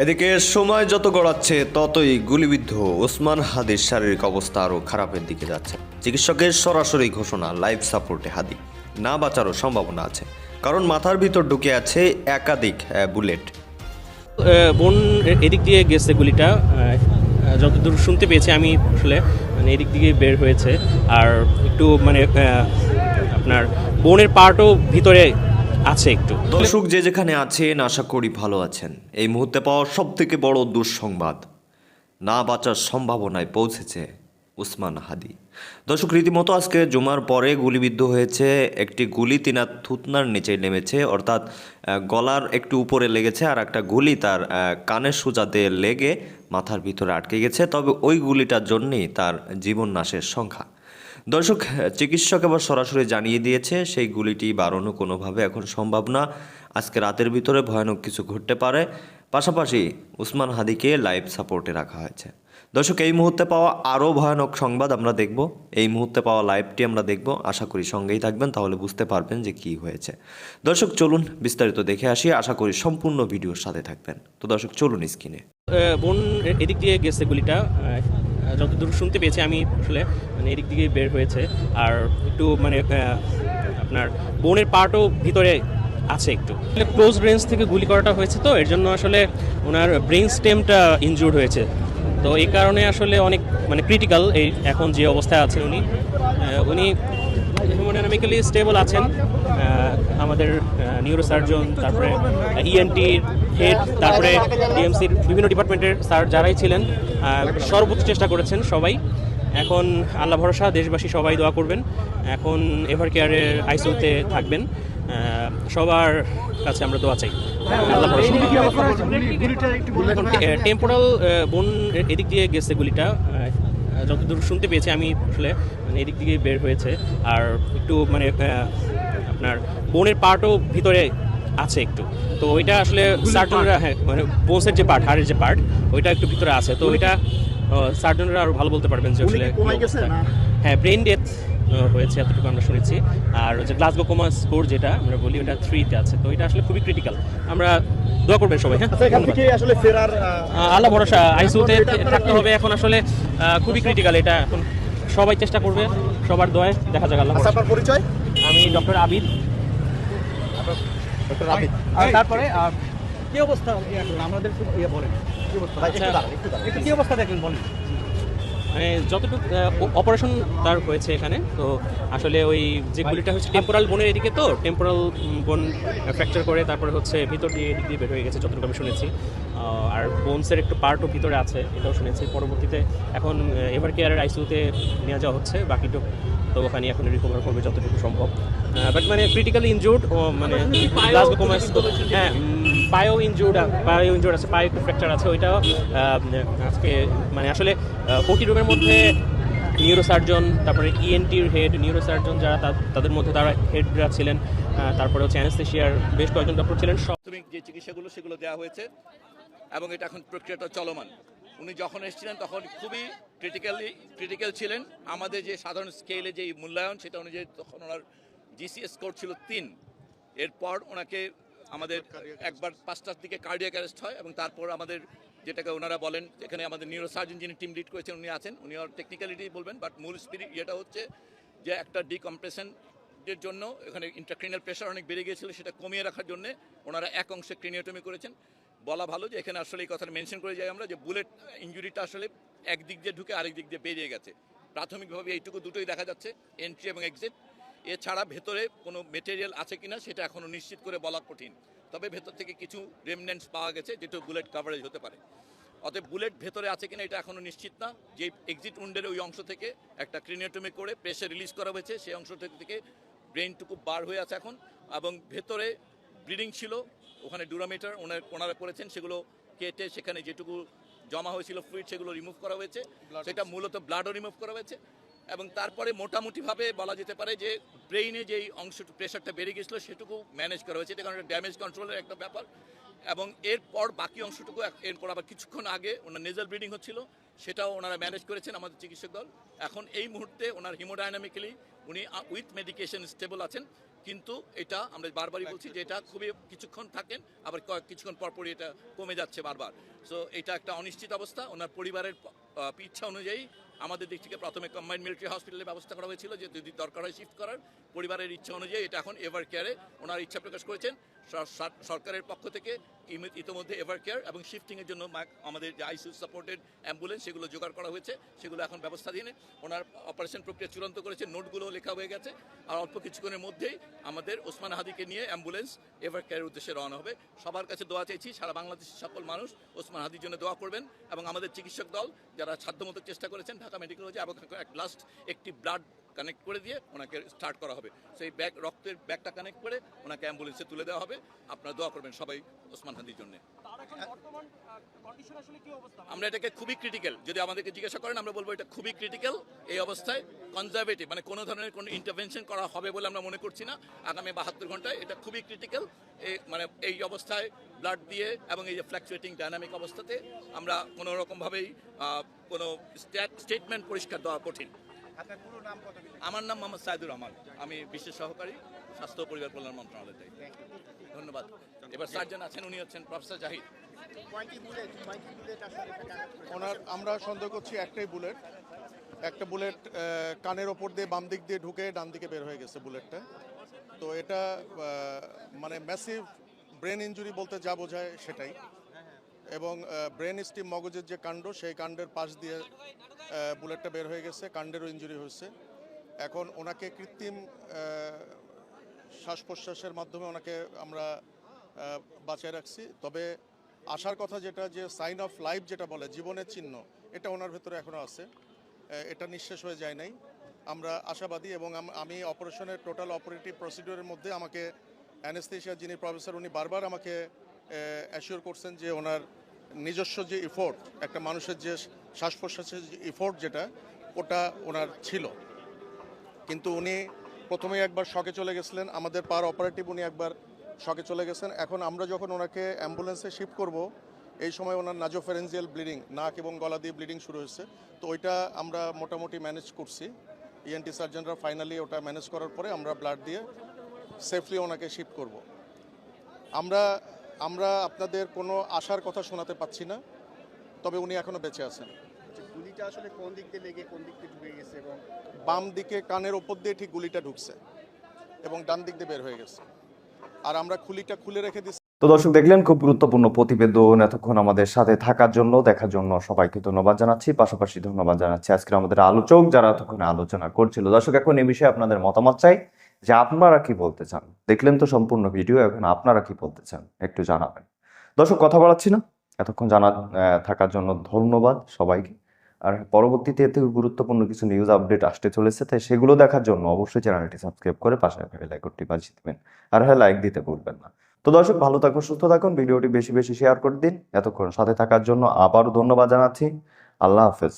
এদিকে সময় যত গড়াচ্ছে, ততই গুলিবিদ্ধ ওসমান হাদির শারীরিক অবস্থা আরও খারাপের দিকে যাচ্ছে। চিকিৎসকের সরাসরি ঘোষণা, লাইফ সাপোর্টে হাদি। না বাঁচারও সম্ভাবনা আছে, কারণ মাথার ভিতর ঢুকে আছে একাধিক বুলেট। বোন এদিক দিয়ে গেছে গুলিটা। যতদূর শুনতে পেয়েছি আমি আসলে মানে এদিক দিয়ে বের হয়েছে। আর একটু মানে আপনার বোনের পার্টও ভিতরে আছে একটু। দর্শক যে যেখানে আছেন, আশা করি ভালো আছেন। এই মুহূর্তে পাওয়া সব থেকে বড় দুঃসংবাদ, না বাঁচার সম্ভাবনায় পৌঁছেছে উসমান হাদি। দর্শক, রীতিমতো আজকে জুমার পরে গুলিবিদ্ধ হয়েছে একটি গুলি, তিনার থুতনার নিচে নেমেছে, অর্থাৎ গলার একটু উপরে লেগেছে আর একটা গুলি তার কানের সুজাতে লেগে মাথার ভিতরে আটকে গেছে। তবে ওই গুলিটার জন্যেই তার জীবন নাশের সংখ্যা দর্শক, চিকিৎসক এবার সরাসরি জানিয়ে দিয়েছে, সেই গুলিটি বাড়ানো কোনোভাবে এখন সম্ভব না। আজকে রাতের ভিতরে ভয়ানক কিছু ঘটতে পারে। পাশাপাশি উসমান হাদিকে লাইভ সাপোর্টে রাখা হয়েছে। দর্শক, এই মুহূর্তে পাওয়া আরও ভয়ানক সংবাদ আমরা দেখব। এই মুহূর্তে পাওয়া লাইভটি আমরা দেখব। আশা করি সঙ্গেই থাকবেন, তাহলে বুঝতে পারবেন যে কি হয়েছে। দর্শক, চলুন বিস্তারিত দেখে আসি। আশা করি সম্পূর্ণ ভিডিওর সাথে থাকবেন। তো দর্শক, চলুন স্ক্রিনে। বোন, এদিক দিয়ে গেছে গুলিটা। যতদূর শুনতে পেয়েছি, আমি আসলে মানে এদিক দিকেই বের হয়েছে। আর একটু মানে আপনার বোনের পার্টও ভিতরে আছে একটু। ক্লোজ রেঞ্জ থেকে গুলি করাটা হয়েছে তো, এর জন্য আসলে ওনার ব্রেন স্টেমটা ইনজুর্ড হয়েছে। তো এই কারণে আসলে অনেক মানে ক্রিটিক্যাল এই এখন যে অবস্থায় আছে উনি। উনি হেমোডাইনামিক্যালি স্টেবল আছেন আমাদের নিউরো সার্জন তারপরে ইএনটি হেড তারপরে ডিএমসির বিভিন্ন ডিপার্টমেন্টের স্যার যারাই ছিলেন সর্বোচ্চ চেষ্টা করেছেন সবাই। এখন আল্লাহ ভরসা দেশবাসী সবাই দোয়া করবেন। এখন এভার কেয়ারের আইসিউতে থাকবেন। সবার কাছে আমরা দোয়া চাই। আল্লাহ ভরসা। টেম্পোরাল বোন এদিক দিয়ে গেছে গুলিটা। যতদূর শুনতে পেয়েছি আমি আসলে মানে এদিক দিকেই বের হয়েছে। আর একটু মানে আপনার বোনের পার্টও ভিতরে আছে একটু। তো ওইটা আসলে সার্জনরা হ্যাঁ মানে বোসের যে পার্ট হাড়ের যে পার্ট ওইটা একটু ভিতরে আছে। তো ওইটা সার্জনরা আরও ভালো বলতে পারবেন যে আসলে হ্যাঁ ব্রেন ডেথ হয়েছে এতটুকু আমরা শুনেছি। আর যে গ্লাসগো কোমা স্কোর যেটা আমরা বলি ওটা থ্রিতে আছে। তো এটা আসলে খুবই ক্রিটিক্যাল আমরা দোয়া করবেন সবাই হ্যাঁ? আচ্ছা আসলে ফেরার আল্লাহ ভরসা আইসিউতে থাকতে হবে। এখন আসলে খুবই ক্রিটিক্যাল এটা। এখন সবাই চেষ্টা করবে সবার দোয়ায়। দেখা যাক আল্লাহ আচ্ছা আপনার পরিচয়? আমি ডক্টর আবিদ। ডক্টর আর তারপরে কি অবস্থা? আমাদের ইয়ে বলেন। কি অবস্থা? ভাই একটু আচ্ছা। দাঁড়ান একটু দাঁড়ান। একটু কি অবস্থা দেখলেন বলেন। মানে যতটুকু অপারেশন তার হয়েছে এখানে তো আসলে ওই যে গুলিটা হচ্ছে টেম্পোরাল বোনের এদিকে তো টেম্পোরাল বোন ফ্র্যাকচার করে তারপরে হচ্ছে ভিতর দিয়ে এদিক দিয়ে বের হয়ে গেছে যতটুকু আমি শুনেছি। আর বোনসের একটু পার্টও ভিতরে আছে এটাও শুনেছি। পরবর্তীতে এখন এভার কেয়ারের আইসিউতে নিয়ে যাওয়া হচ্ছে বাকিটুকু তো ওখানে এখন রিকভার করবে যতটুকু সম্ভব। বাট মানে ক্রিটিক্যালি ইনজুর্ড ও মানে গ্লাসগো হ্যাঁ পায়েও ইনজুর্ড পায়েও ইনজুর্ড আছে পায়ে একটু ফ্র্যাকচার আছে ওইটাও আজকে মানে আসলে ওটি রুমের মধ্যে নিউরো সার্জন তারপরে ইএনটির হেড নিউরো সার্জন যারা তা- তাদের মধ্যে তারা হেডরা ছিলেন। তারপরে হচ্ছে অ্যানেস্থেশিয়ার বেশ কয়েকজন ডক্টর ছিলেন। সব প্রাথমিক যে চিকিৎসাগুলো সেগুলো দেওয়া হয়েছে এবং এটা এখন প্রক্রিয়াটা চলমান। উনি যখন এসেছিলেন তখন খুবই ক্রিটিক্যালি ক্রিটিক্যাল ছিলেন। আমাদের যে সাধারণ স্কেলে যে মূল্যায়ন সেটা অনুযায়ী তখন ওনার জিসিএস স্কোর ছিল তিন। এরপর ওনাকে আমাদের একবার পাঁচটার দিকে কার্ডিয়াক অ্যারেস্ট হয় এবং তারপর আমাদের যেটাকে ওনারা বলেন এখানে আমাদের নিউরো সার্জন যিনি টিম লিড করেছেন, উনি আছেন, উনি আর টেকনিক্যালিটি বলবেন বাট মূল স্পিরিট ইয়েটা হচ্ছে যে একটা ডিকম্প্রেশন এর জন্য এখানে ইন্টারক্রিনাল প্রেশার অনেক বেড়ে গিয়েছিল, সেটা কমিয়ে রাখার জন্য ওনারা এক অংশে ক্রিনিওটমি করেছেন। বলা ভালো যে এখানে আসলে এই কথাটা মেনশন করে যাই আমরা যে বুলেট ইঞ্জুরিটা আসলে এক দিক দিয়ে ঢুকে আরেক দিক দিয়ে বেরিয়ে গেছে। প্রাথমিকভাবে এইটুকু দুটোই দেখা যাচ্ছে এন্ট্রি এবং এক্সিট এছাড়া ভেতরে কোনো মেটেরিয়াল আছে কিনা সেটা এখনও নিশ্চিত করে বলা কঠিন। তবে ভেতর থেকে কিছু রেমনেন্টস পাওয়া গেছে যেটা বুলেট কাভারেজ হতে পারে। অতএব বুলেট ভেতরে আছে কিনা এটা এখনও নিশ্চিত না। যে এক্সিট উন্ডের ওই অংশ থেকে একটা ক্রিনিওটমি করে প্রেশার রিলিজ করা হয়েছে সেই অংশ থেকে- থেকে ব্রেনটুকু বার হয়ে আছে এখন। এবং ভেতরে ব্লিডিং ছিল ওখানে ডুরামিটার ওনার ওনারা করেছেন সেগুলো কেটে সেখানে যেটুকু জমা হয়েছিল ফ্লুইড সেগুলো রিমুভ করা হয়েছে। সেটা মূলত ব্লাডও রিমুভ করা হয়েছে। এবং তারপরে মোটামুটিভাবে বলা যেতে পারে যে ব্রেইনে যেই অংশটুকু প্রেশারটা বেড়ে গেছিল সেটুকু ম্যানেজ করা হয়েছে। এটা কারণ ড্যামেজ কন্ট্রোলের একটা ব্যাপার। এবং এরপর বাকি অংশটুকু এরপর আবার কিছুক্ষণ আগে ওনার নেজাল ব্লিডিং হচ্ছিল, সেটাও ওনারা ম্যানেজ করেছেন আমাদের চিকিৎসক দল। এখন এই মুহূর্তে ওনার হিমোডাইনামিক্যালি উনি উইথ মেডিকেশন স্টেবল আছেন, কিন্তু এটা আমরা বারবারই বলছি যে এটা খুবই কিছুক্ষণ থাকেন, আবার কয়েক- কিছুক্ষণ পরপরই এটা কমে যাচ্ছে বারবার। সো এটা একটা অনিশ্চিত অবস্থা। ওনার পরিবারের ইচ্ছা অনুযায়ী আমাদের দিক থেকে প্রথমে কম্বাইন্ড মিলিটারি হসপিটালের ব্যবস্থা করা হয়েছিল যে যদি দরকার হয় শিফট করার, পরিবারের ইচ্ছা অনুযায়ী এটা এখন এভার কেয়ারে ওনার ইচ্ছা প্রকাশ করেছেন। সরকারের পক্ষ থেকে ইতিমধ্যে এভার কেয়ার এবং শিফটিংয়ের জন্য আমাদের যে আইসিউ সাপোর্টেড অ্যাম্বুলেন্স সেগুলো জোগাড় করা হয়েছে, সেগুলো এখন ব্যবস্থাধীন ওনার অপারেশন প্রক্রিয়া চূড়ান্ত করেছে নোটগুলো লেখা হয়ে গেছে। আর অল্প কিছুক্ষণের মধ্যেই আমাদের ওসমান হাদিকে নিয়ে অ্যাম্বুলেন্স এভার কেয়ারের উদ্দেশ্যে রওনা হবে। সবার কাছে দোয়া চাইছি সারা বাংলাদেশের সকল মানুষ ওসমান হাদির জন্য দোয়া করবেন এবং আমাদের চিকিৎসক দল যারা সাধ্যমতো চেষ্টা করেছেন, ঢাকা মেডিকেল কলেজে এবং লাস্ট একটি ব্লাড কানেক্ট করে দিয়ে ওনাকে স্টার্ট করা হবে। সেই ব্যাগ রক্তের ব্যাগটা কানেক্ট করে ওনাকে অ্যাম্বুলেন্সে তুলে দেওয়া হবে। আপনারা দোয়া করবেন সবাই ওসমান হাদির জন্য। আমরা এটাকে খুবই ক্রিটিক্যাল যদি আমাদেরকে জিজ্ঞাসা করেন আমরা বলব এটা খুবই ক্রিটিক্যাল এই অবস্থায়। কনজারভেটিভ মানে কোনো ধরনের কোনো ইন্টারভেনশন করা হবে বলে আমরা মনে করছি না। আগামী বাহাত্তর ঘন্টায় এটা খুবই ক্রিটিক্যাল মানে এই অবস্থায় ব্লাড দিয়ে এবং এই যে ফ্ল্যাকচুয়েটিং ডায়নামিক অবস্থাতে আমরা কোনো রকমভাবেই কোনো স্টেটমেন্ট পরিষ্কার দেওয়া কঠিন। আমার নাম মোহাম্মদ সাইদুর রহমান। আমি বিশেষ সহকারী স্বাস্থ্য পরিবার কল্যাণ মন্ত্রণালয়ের দায়ী ধন্যবাদ। এবার সার্জন আছেন উনি হচ্ছেন প্রফেসর জাহিদ। ওনার আমরা সন্দেহ করছি একটাই বুলেট। একটা বুলেট কানের ওপর দিয়ে বাম দিক দিয়ে ঢুকে ডান দিকে বের হয়ে গেছে বুলেটটা। তো এটা মানে ম্যাসিভ ব্রেন ইনজুরি বলতে যা বোঝায় সেটাই। এবং ব্রেন স্টিম মগজের যে কাণ্ড, সেই কাণ্ডের পাশ দিয়ে বুলেটটা বের হয়ে গেছে, কাণ্ডেরও ইঞ্জুরি হয়েছে। এখন ওনাকে কৃত্রিম শ্বাস প্রশ্বাসের মাধ্যমে ওনাকে আমরা বাঁচিয়ে রাখছি। তবে আসার কথা যেটা, যে সাইন অফ লাইফ যেটা বলে, জীবনের চিহ্ন, এটা ওনার ভেতরে এখনও আছে। এটা নিঃশেষ হয়ে যায় নাই। আমরা আশাবাদী এবং আমি অপারেশনের টোটাল অপারেটিভ প্রসিডিওরের মধ্যে আমাকে অ্যানেস্থেশিয়া যিনি প্রফেসর উনি বারবার আমাকে অ্যাসিওর করছেন যে ওনার নিজস্ব যে ইফোর্ট একটা মানুষের যে শ্বাস প্রশ্বাসের যে ইফোর্ট যেটা, ওটা ওনার ছিল। কিন্তু উনি প্রথমেই একবার শকে চলে গেছিলেন, আমাদের পার অপারেটিভ উনি একবার শকে চলে গেছেন। এখন আমরা যখন ওনাকে অ্যাম্বুলেন্সে শিফট করব, এই সময় ওনার নাজোফেরেন্সিয়াল ব্লিডিং নাক এবং গলা দিয়ে ব্লিডিং শুরু হয়েছে। তো ওইটা আমরা মোটামুটি ম্যানেজ করছি। ইএনটি সার্জনরা ফাইনালি ওটা ম্যানেজ করার পরে আমরা ব্লাড দিয়ে সেফলি ওনাকে শিফট করব। আমরা আমরা আপনাদের কোনো আশার কথা শোনাতে পাচ্ছি না তবে উনি এখনও বেঁচে আছেন। গুলিটা আসলে কোন দিক দিয়ে লেগে কোন দিক দিয়ে ঢুকে গেছে এবং বাম দিকে কানের ওপর দিয়ে ঠিক গুলিটা ঢুকছে এবং ডান দিক দিয়ে বের হয়ে গেছে। আর আমরা খুলিটা খুলে রেখে দিচ্ছি। তো দর্শক দেখলেন খুব গুরুত্বপূর্ণ প্রতিবেদন এতক্ষণ আমাদের সাথে থাকার জন্য দেখার জন্য সবাইকে ধন্যবাদ জানাচ্ছি। পাশাপাশি ধন্যবাদ জানাচ্ছি আজকের আমাদের আলোচক যারা এতক্ষণ আলোচনা করছিল। দর্শক এখন এই বিষয়ে আপনাদের মতামত চাই। যে আপনারা কি বলতে চান? দেখলেন তো সম্পূর্ণ ভিডিও, এখন আপনারা কি বলতে চান? একটু জানাবেন। দর্শক, কথা বলাচ্ছি না। এতক্ষণ জানা থাকার জন্য ধন্যবাদ সবাইকে। আর পরবর্তীতে থেকে গুরুত্বপূর্ণ কিছু নিউজ আপডেট আসতে চলেছে, তাই সেগুলো দেখার জন্য অবশ্যই চ্যানেলটি সাবস্ক্রাইব করে পাশে বেল আইকনটি বাজিয়ে দেবেন। আর হ্যাঁ লাইক দিতে ভুলবেন না। তো দর্শক, ভালো থাকুন, সুস্থ থাকুন। ভিডিওটি বেশি বেশি শেয়ার করে দিন। এতক্ষণ সাথে থাকার জন্য আবারও ধন্যবাদ জানাচ্ছি। আল্লাহ হাফেজ।